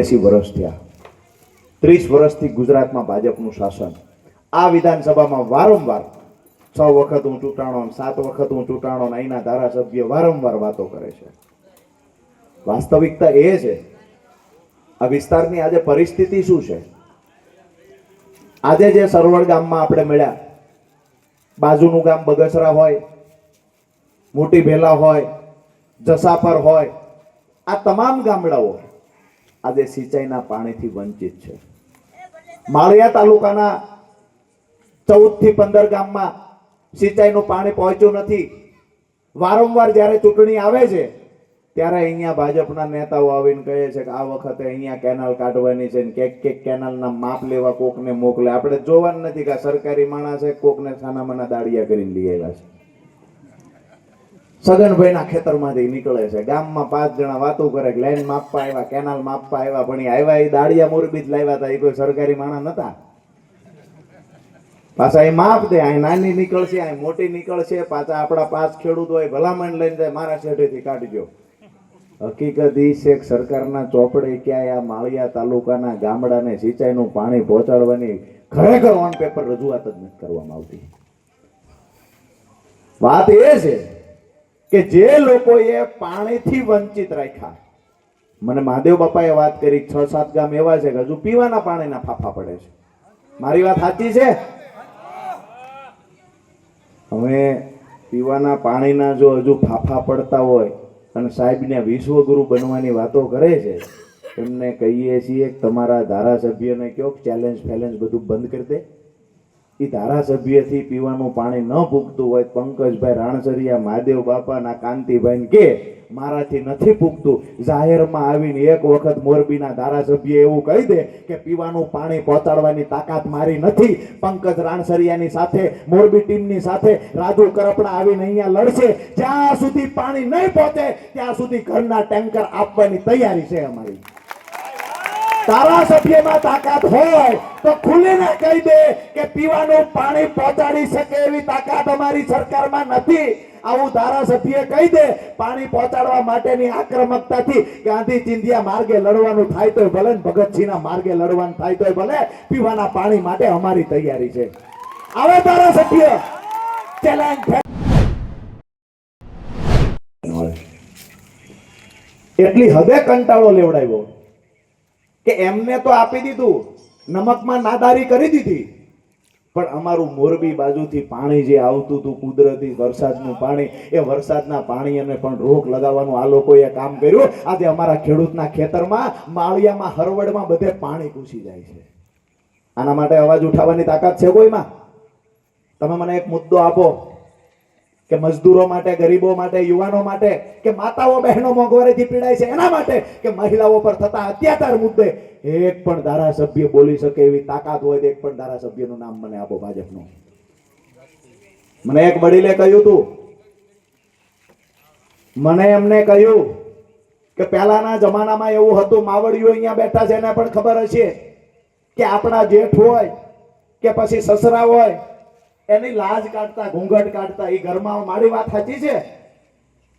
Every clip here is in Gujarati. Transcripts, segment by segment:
ઓગણએસી વર્ષ થયા. ત્રીસ વર્ષથી ગુજરાતમાં ભાજપનું શાસન. આ વિધાનસભામાં વારંવાર છ વખત હું ચૂંટાણો, સાત વખત હું ચૂંટાણો અહીંના ધારાસભ્ય વારંવાર વાતો કરે છે. વાસ્તવિકતા એ છે, આ વિસ્તારની આજે પરિસ્થિતિ શું છે? આજે જે સરવડ ગામમાં આપણે મળ્યા, બાજુનું ગામ બગસરા હોય, મોટી ભેલા હોય, જસાપર હોય, આ તમામ ગામડાઓ આજે સિંચાઈના પાણીથી વંચિત છે. માળિયા તાલુકાના ચૌદથી પંદર ગામમાં સિંચાઈનું પાણી પહોંચ્યું નથી. વારંવાર જ્યારે ચૂંટણી આવે છે, ત્યારે અહીંયા ભાજપના નેતાઓ આવીને કહે છે કે આ વખતે અહીંયા કેનાલ કાઢવાની છે ને કેક કેક કેનાલના માપ લેવા કોકને મોકલે. આપણે જોવાનું નથી કે સરકારી માણસ કોકને છાનામાના દાડિયા કરીને લઈ આવ્યા છે. સગનભાઈના ખેતરમાંથી નીકળે છે. ગામમાં પાંચ જણા વાતો કરે લાઈન માપવા આવ્યા કેનાલ માપવા આવ્યા, પણ આવ્યા એ દાડિયા મોરબી જ લાવ્યા હતા એ કોઈ સરકારી માણસ નતા. પાછા એ માપ દે અહીં નાની નીકળશે, અહીં મોટી નીકળશે, પાછા આપણા પાંચ ખેડૂત હોય ભલામણ લઈને જાય, મારા શેઠેથી કાઢજો. હકીકત ઈ છે કે સરકારના ચોપડે ક્યાંય આ માળિયા તાલુકાના ગામડાને સિંચાઈનું પાણી પહોંચાડવાની ખરેખર ઓન પેપર રજૂઆત જ નથી કરવામાં આવતી. વાત એ છે કે જે લોકોએ પાણીથી વંચિત રાખ્યા, મને મહાદેવ બાપાએ વાત કરી, છ સાત ગામ એવા છે કે હજુ પીવાના પાણીના ફાફા પડે છે. મારી વાત સાચી છે? હવે પીવાના પાણીના જો હજુ ફાફા પડતા હોય અને સાહેબને વિશ્વગુરુ બનવાની વાતો કરે છે, એમને કહીએ છીએ તમારા ધારાસભ્યને કયો ચેલેન્જ ફેલેન્જ બધું બંધ કરી દે. એ ધારાસભ્યથી પીવાનું પાણી ન પૂગતું હોય, પંકજભાઈ રાણસરિયા, મહાદેવ બાપાના કાંતિભાઈ કે મારાથી નથી પૂગતું જાહેરમાં આવીને એક વખત મોરબીના ધારાસભ્ય એવું કહી દે કે પીવાનું પાણી પહોંચાડવાની તાકાત મારી નથી. પંકજ રાણસરિયાની સાથે, મોરબી ટીમની સાથે રાજુ કરપડા આવીને અહીંયા લડશે. જ્યાં સુધી પાણી નહીં પહોંચે, ત્યાં સુધી ઘરના ટેન્કર આપવાની તૈયારી છે અમારી. ધારાસભ્યમાં તાકાત હોય તો ખુલીને કહી દે કે પીવાનું પાણી પહોંચાડી શકે એવી તાકાત અમારી સરકારમાં નથી. આવું ધારાસભ્ય કહી દે પાણી પહોંચાડવા માટેની આક્રમકતાથી ગાંધી ચિંધ્યા માર્ગે લડવાનું થાય તોય ભલે ભગતસિંહના માર્ગે લડવાનું થાય તોય ભલે પીવાના પાણી માટે અમારી તૈયારી છે. આવે ધારાસભ્ય. ચેલેન્જ એટલી હદે કંટાળો લેવડાવ્યો. કે એમને તો આપી દીધું. નમકમાં નાદારી કરી દીધી. પણ અમારું મોરબી બાજુથી પાણી જે આવતું હતું, કુદરતી વરસાદનું પાણી, એ વરસાદના પાણી અને પણ રોક લગાવવાનું આ લોકોએ કામ કર્યું. આજે અમારા ખેડૂતના ખેતરમાં, માળિયામાં, હરવડમાં બધે પાણી ઘૂસી જાય છે. આના માટે અવાજ ઉઠાવવાની તાકાત છે કોઈમાં? તમે મને એક મુદ્દો આપો. કે મજદૂરો માટે, ગરીબો માટે, યુવાનો માટે, કે માતાઓ, બહેનો મોંઘવારીથી પીડાય છે એના માટે કે મહિલાઓ પર થતા અત્યાચાર મુદ્દે એક પણ ધારાસભ્ય બોલી શકે એવી તાકાત હોય એક પણ ધારાસભ્યનું નામ મને આપો ભાજપનું. મને એક વડીલે કહ્યું હતું મને એમને કહ્યું કે પહેલાના જમાનામાં એવું હતું, માવડીઓ અહીંયા બેઠા છે, એને પણ ખબર હશે કે આપણા જેઠ હોય કે પછી સસરા હોય એની લાજ કાઢતા, ઘૂંઘટ કાઢતા એ ઘરમાં મારી વાત સાચી છે?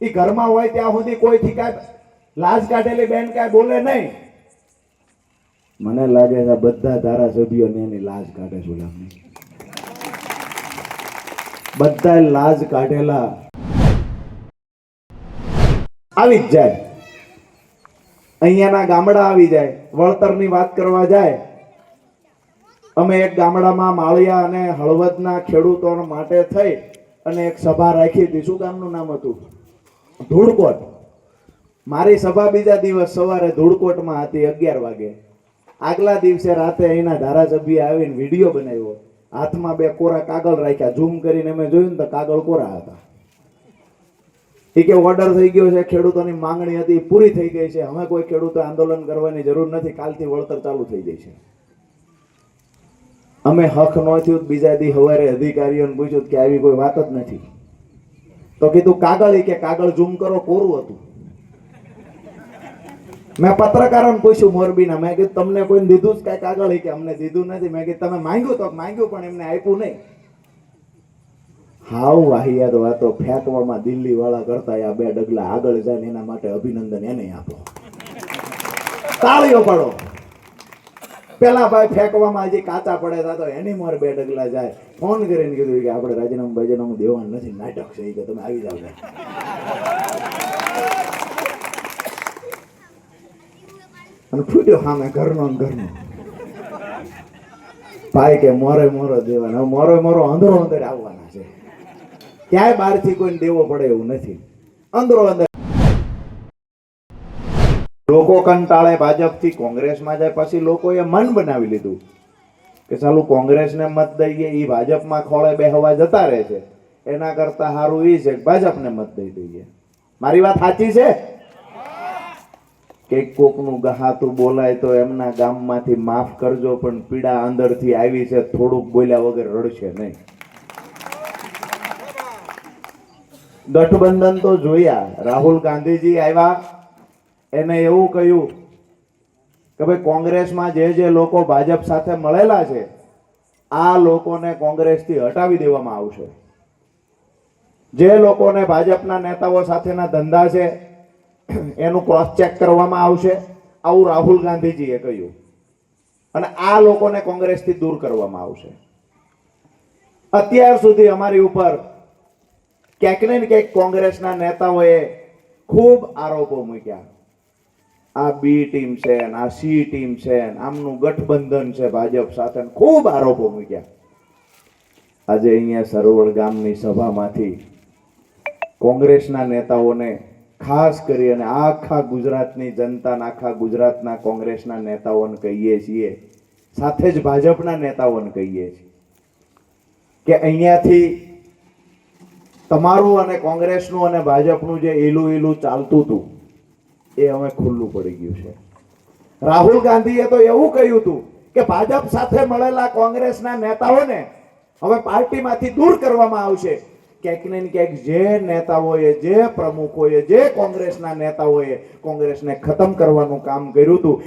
એ ઘરમાં હોય ત્યાં સુધી કોઈથી કાંઈ લાજ કાઢેલી બેન કાંઈ બોલે નહીં. મને લાગે છે બધા બધા ધારાસભ્યોને એની લાજ કાઢે છે ગુલામની બધા લાજ કાઢેલા. આવી જ જાય. અહીંયાના ગામડા આવી જાય. વળતરની વાત કરવા જાય. અમે એક ગામડામાં માળિયા અને હળવદના ખેડૂતો માટે થઈ અને એક સભા રાખી હતી. શું ગામનું નામ હતું? ધૂળકોટ. મારી સભા બીજા દિવસ સવારે ધૂળકોટમાં હતી, અગિયાર વાગે. આગલા દિવસે રાતે અહીંના ધારાસભ્ય આવીને વીડિયો બનાવ્યો. હાથમાં બે કોરા કાગળ રાખ્યા. ઝૂમ કરીને અમે જોયું ને તો કાગળ કોરા હતા. એ કે ઓર્ડર થઈ ગયો છે, ખેડૂતોની માંગણી હતી પૂરી થઈ ગઈ છે. હવે કોઈ ખેડૂતો આંદોલન કરવાની જરૂર નથી. કાલથી વળતર ચાલુ થઈ જાય છે. અમે હક ન થયું બીજા દી સવારે અધિકારીઓને પૂછ્યું કે આવી કોઈ વાત જ નથી. તો કીધું, કાગળ કે કાગળ ઝૂમ કરો કોરું હતું. મેં પત્રકારોને પૂછ્યું મોરબીના, મેં કીધું, તમને કોઈ દીધું જ કાંઈ કાગળ કે અમને દીધું નથી? મેં કીધું, તમે માંગ્યું તો, માંગ્યું પણ એમને આપ્યું નહીં. હાવ વાહિયાત વાતો ફેંકવામાં દિલ્હી વાળા કરતા આ બે ડગલા આગળ જાય એના માટે અભિનંદન એને આપો. તાળીઓ પાડો. પેલા ભાઈ ફેંકવામાં હજી કાચા પડ્યા હતા તો એની મોર બે ડગલા જાય. ફોન કરીને કીધું કે આપણે રાજીનામું બાજીનામું દેવાનું નથી. નાટક છે કે તમે આવી જાવ. અને ફૂટ્યો સામે ઘરનો ઘરનો. ભાઈ કે મોરે મોરો દેવાનો. મોરે મોરો અંદરો અંદર આવવાના છે. ક્યાંય બહારથી કોઈને દેવો પડે એવું નથી. અંદરો અંદર લોકો કંટાળે ભાજપથી, કોંગ્રેસમાં જાય, પછી લોકોએ મન બનાવી લીધું કે ચાલુ કોંગ્રેસને મત દઈએ એ ભાજપમાં ખોળે બેહવા જતા રહે છે. એના કરતા સારું એ છે ભાજપને મત દઈ દઈએ. મારી વાત સાચી છે? કે કોકનું ગહાતું બોલાય તો એમના ગામમાંથી માફ કરજો, પણ પીડા અંદરથી આવી છે, થોડુંક બોલ્યા વગર રડશે નહીં. ગઠબંધન તો જોયા. રાહુલ ગાંધીજી આવ્યા. એને એવું કહ્યું કે ભાઈ કોંગ્રેસમાં જે જે લોકો ભાજપ સાથે મળેલા છે, આ લોકોને કોંગ્રેસથી હટાવી દેવામાં આવશે. જે લોકોને ભાજપના નેતાઓ સાથેના ધંધા છે, એનું ક્રોસ ચેક કરવામાં આવશે. આવું રાહુલ ગાંધીજીએ કહ્યું. અને આ લોકોને કોંગ્રેસથી દૂર કરવામાં આવશે. અત્યાર સુધી અમારી ઉપર ક્યાંક ને ક્યાંક કોંગ્રેસના નેતાઓએ ખૂબ આરોપો મૂક્યા. આ બી ટીમ છે આ સી ટીમ છે આમનું ગઠબંધન છે ભાજપ સાથે ખૂબ આરોપો મૂક્યા. આજે અહીંયા સરોવર ગામની સભામાંથી કોંગ્રેસના નેતાઓને ખાસ કરી અને આખા ગુજરાતની જનતાના, આખા ગુજરાતના કોંગ્રેસના નેતાઓને કહીએ છીએ, સાથે જ ભાજપના નેતાઓને કહીએ છીએ કે અહીંયાથી તમારું અને કોંગ્રેસનું અને ભાજપનું જે ઈલું ઈલું ચાલતું હતું એ હવે ખુલ્લું પડી ગયું છે. રાહુલ ગાંધીએ તો એવું કહ્યું હતું કે ભાજપ સાથે મળેલા કોંગ્રેસના નેતાઓને હવે પાર્ટીમાંથી દૂર કરવામાં આવશે. ક્યાંક ને ક્યાંક જે નેતાઓએ, જે પ્રમુખોએ, જે કોંગ્રેસના નેતાઓએ કોંગ્રેસને ખતમ કરવાનું કામ કર્યું હતું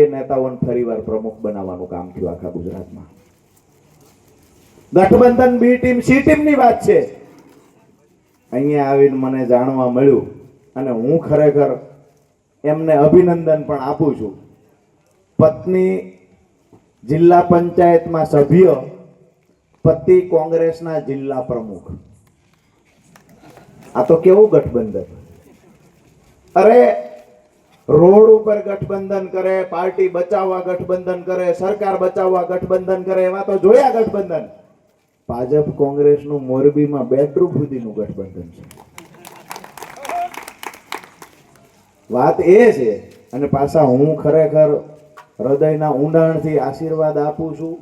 એ નેતાઓને ફરીવાર પ્રમુખ બનાવવાનું કામ થયું આખા ગુજરાતમાં. ગઠબંધન બી ટીમ સી ટીમની વાત છે. અહીંયા આવીને મને જાણવા મળ્યું અને હું ખરેખર એમને અભિનંદન પણ આપું છું. પત્ની જિલ્લા પંચાયતમાં સભ્ય, પતિ કોંગ્રેસના જિલ્લા પ્રમુખ. આ તો કેવું ગઠબંધન? અરે, રોડ ઉપર ગઠબંધન કરે, પાર્ટી બચાવવા ગઠબંધન કરે, સરકાર બચાવવા ગઠબંધન કરે એમાં તો જોયા ગઠબંધન. ભાજપ કોંગ્રેસનું મોરબીમાં બેડરૂમ સુધીનું ગઠબંધન છે. વાત એ છે, અને પાછા હું ખરેખર હૃદયના ઊંડાણથી આશીર્વાદ આપું છું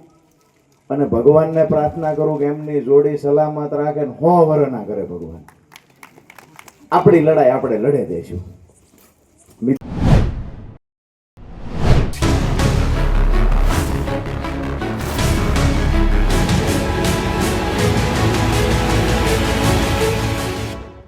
અને ભગવાનને પ્રાર્થના કરું કે એમની જોડી સલામત રાખે ને હો વર ના કરે ભગવાન. આપણી લડાઈ આપણે લડે દઈશું મિત-